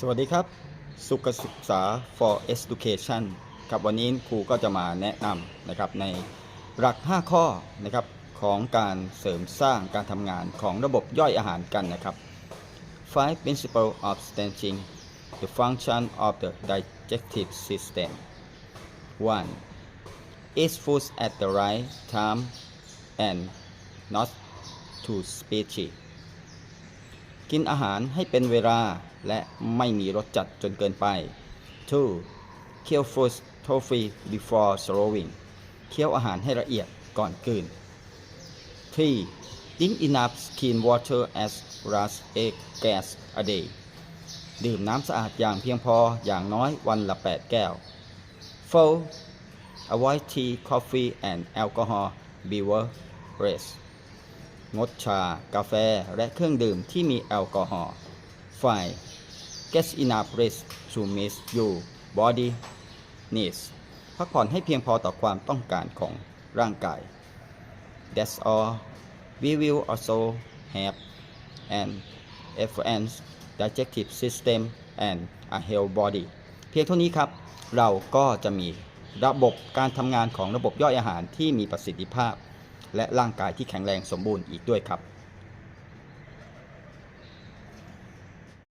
สวัสดีครับ สุขศึกษา for education ครับวันนี้ครูก็จะมาแนะนำนะครับในหลัก 5 ข้อนะครับของการเสริมสร้างการทำงานของระบบย่อยอาหารกันนะครับ Five principle of stretching the function of the digestive system 1. Eat food at the right time and not too spicy กินอาหารให้เป็นเวลาและไม่มีรสจัดจนเกินไป 2. เคี่ยว food thoroughly before swallowing เคี่ยวอาหารให้ละเอียดก่อนกลืน 3. Drink enough clean water as large a glass a day ดื่มน้ำสะอาดอย่างเพียงพออย่างน้อยวันละ 8 แก้ว 4. Avoid tea, coffee and alcohol beverages งดชา กาแฟ และเครื่องดื่มที่มีแอลกอฮอล์ 5. Get enough rest to meet your body needs พักผ่อนให้เพียงพอต่อความต้องการของร่างกาย That's all we will also have an efficient digestive system and a healthy body เพียงเท่านี้ครับ เราก็จะมีระบบการทำงานของระบบย่อยอาหารที่มีประสิทธิภาพ และร่างกายที่แข็งแรงสมบูรณ์อีกด้วยครับ